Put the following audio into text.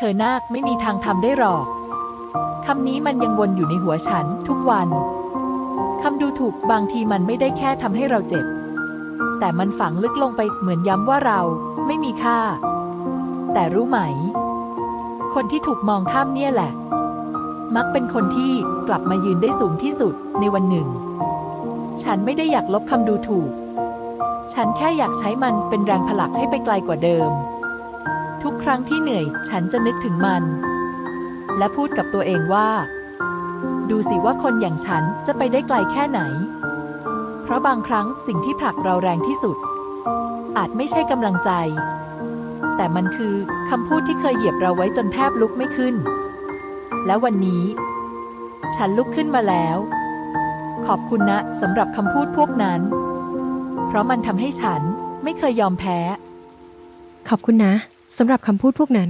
เธอนาคไม่มีทางทำได้หรอก คำนี้มันยังวนอยู่ในหัวฉันทุกวัน คำดูถูกบางทีมันไม่ได้แค่ทำให้เราเจ็บ แต่มันฝังลึกลงไปเหมือนย้ำว่าเราไม่มีค่า แต่รู้ไหม คนที่ถูกมองข้ามเนี่ยแหละ มักเป็นคนที่กลับมายืนได้สูงที่สุดในวันหนึ่ง ฉันไม่ได้อยากลบคำดูถูก ฉันแค่อยากใช้มันเป็นแรงผลักให้ไปไกลกว่าเดิม ทุกครั้งที่เหนื่อยฉันจะนึกถึงมัน และพูดกับตัวเองว่า ดูสิว่าคนอย่างฉันจะไปได้ไกลแค่ไหน เพราะบางครั้งสิ่งที่ผลักเราแรงที่สุด อาจไม่ใช่กำลังใจ แต่มันคือคำพูดที่เคยเหยียบเราไว้จนแทบลุกไม่ขึ้น และวันนี้ ฉันลุกขึ้นมาแล้ว ขอบคุณนะสำหรับคำพูดพวกนั้น เพราะมันทำให้ฉันไม่เคยยอมแพ้ ขอบคุณนะ สำหรับคำพูดพวกนั้น